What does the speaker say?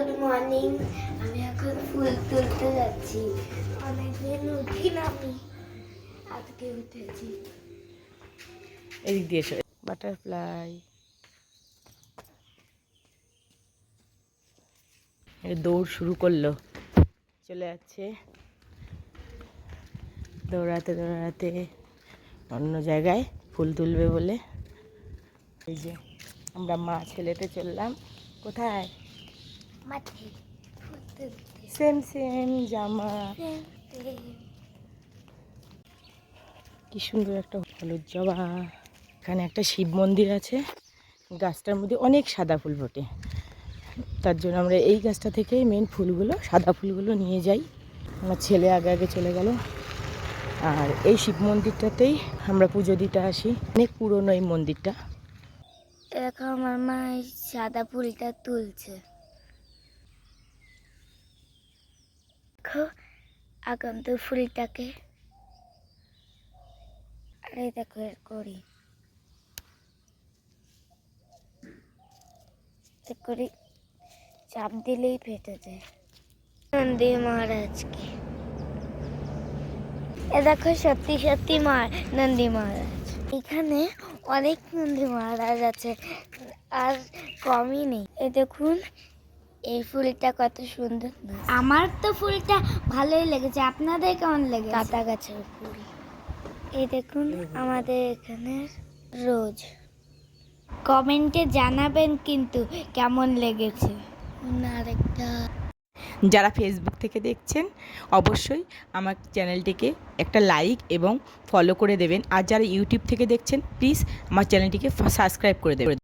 Good morning আমি এখন ফুল তুলতে যাচ্ছি। অনেকদিন উঠি না আমি আজকে উঠেছি। এদিক দিয়ে এসো। বাটারফ্লাই। দৌড় শুরু করল। চলে যাচ্ছে। দৌড়াতে দৌড়াতে অন্য জায়গায় ফুল তুলবে বলে। এই যে আমরা মা ছেলেতে চললাম। কোথায়? সেম সেম জামা। কি সুন্দর একটা হলুদ জবা। এখানে একটা শিব মন্দির আছে। গাছটার মধ্যে অনেক সাদা ফুল ফোটে। তার জন্য আমরা এই গাছটা থেকে মেন ফুলগুলো সাদা ফুলগুলো নিয়ে যাই। আমার ছেলে আগে আগে চলে গেল। আর এই শিব মন্দিরটাতেই আমরা পুজো দিতে আসি। অনেক পুরনো এই মন্দিরটা। এখন আমার মা সাদা ফুলটা তুলছে। দেখো আগন্ত ফুলটাকে। আর দেখো এর করি করি চাপ দিলেই ফেটে যায়। নন্দী মহারাজকে এ দেখো সত্যি সত্যি মার, নন্দী মহারাজ এখানে অনেক নন্দী মহারাজ আছে, আর কমই নেই। এ দেখুন এই ফুলটা কত সুন্দর আমার তো ফুলটা ভালোই লেগেছে। আপনাদের কেমন লেগেছে? কাটা গাছের ফুল। এই দেখুন আমাদের এখানে রোজ। কমেন্টে জানাবেন কিন্তু কেমন লেগেছে। আরেকটা। যারা ফেসবুক থেকে দেখছেন অবশ্যই আমার চ্যানেলটিকে একটা লাইক এবং ফলো করে দেবেন। আর যারা ইউটিউব থেকে দেখছেন প্লিজ আমার চ্যানেলটিকে সাবস্ক্রাইব করে দেবেন।